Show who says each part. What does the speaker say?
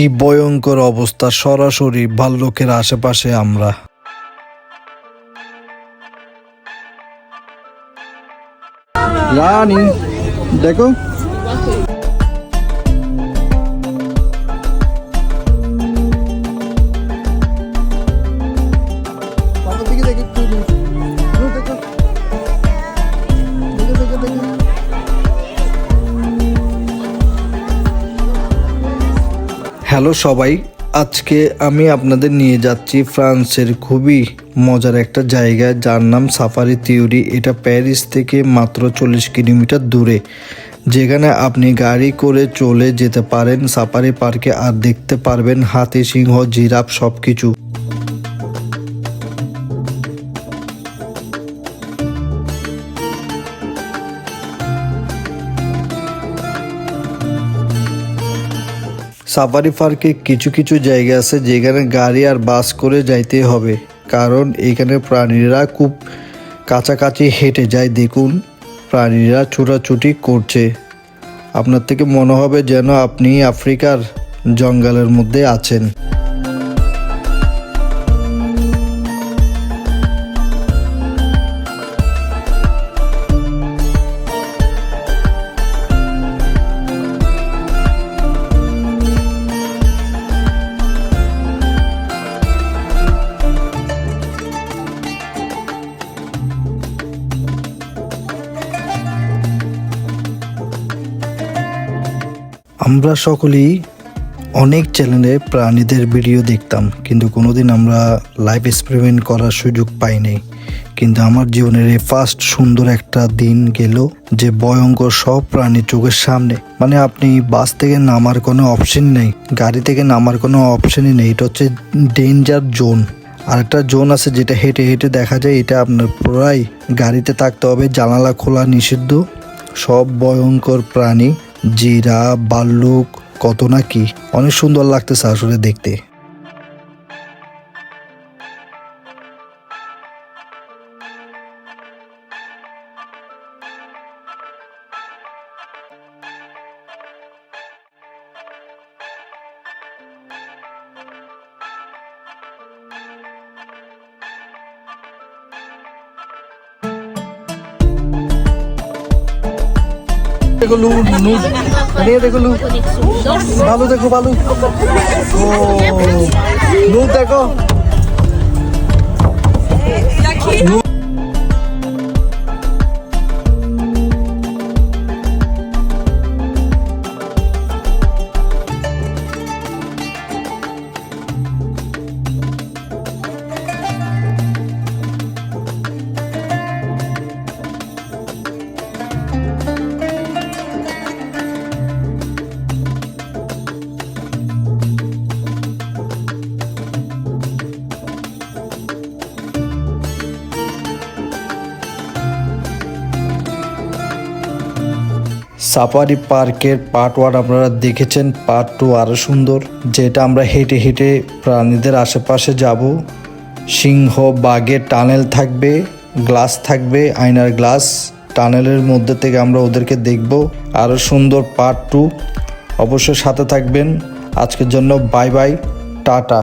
Speaker 1: কি ভয়ঙ্কর অবস্থা সরাসরি ভাল্লুকের আশেপাশে আমরা।
Speaker 2: রানী দেখো।
Speaker 1: হ্যালো সবাই, আজকে আমি আপনাদের নিয়ে যাচ্ছি ফ্রান্সের খুবই মজার একটা জায়গা যার নাম সাফারি থিওরি। এটা প্যারিস থেকে মাত্র চল্লিশ কিলোমিটার দূরে। যেখানে আপনি গাড়ি করে চলে যেতে পারেন, সাফারি পার্কে, আর দেখতে পারবেন হাতি, সিংহ, জিরাফ সব কিছু সাফারি পার্কে কিছু কিছু জায়গা আছে যেখানে গাড়ি আর বাস করে যাইতে হবে। কারণ এখানে প্রাণীরা খুব কাছাকাছি হেঁটে যায়। দেখুন, প্রাণীরা ছোটাছুটি করছে। আপনার থেকে মনে হবে যেন আপনি আফ্রিকার জঙ্গলের মধ্যে আছেন। আমরা সকলেই অনেক চ্যানেলে প্রাণীদের ভিডিও দেখতাম, কিন্তু কোনোদিন আমরা লাইভ এক্সপেরিমেন্ট করার সুযোগ পাইনি। কিন্তু আমার জীবনের এই ফার্স্ট সুন্দর একটা দিন গেল যে ভয়ঙ্কর সব প্রাণী চোখের সামনে। মানে আপনি বাস থেকে নামার কোনো অপশন নেই, গাড়ি থেকে নামার কোনো অপশনই নেই, এটা হচ্ছে ডেঞ্জার জোন আরেকটা জোন আছে যেটা হেঁটে হেঁটে দেখা যায়, এটা আপনার প্রায় গাড়িতে থাকতে হবে, জানালা খোলা নিষিদ্ধ। সব ভয়ঙ্কর প্রাণী জিরা বাল্লুক কত নাকি অনেক সুন্দর লাগতেছে আসলে দেখতে।
Speaker 2: দেখো লু লু। এদিকে দেখো লু। ভালো দেখো ভালো ও লু দেখো।
Speaker 1: সাফারি পার্কের পার্ট ওয়ান আপনারা দেখেছেন পার্ট টু আরও সুন্দর, যেটা আমরা হেঁটে হেঁটে প্রাণীদের আশেপাশে যাব। সিংহ, বাঘের টানেল থাকবে গ্লাস থাকবে, আয়নার গ্লাস টানেলের মধ্যে থেকে আমরা ওদেরকে দেখব। আরও সুন্দর পার্ট টু অবশ্যই সাথে থাকবেন। আজকের জন্য বাই বাই টাটা।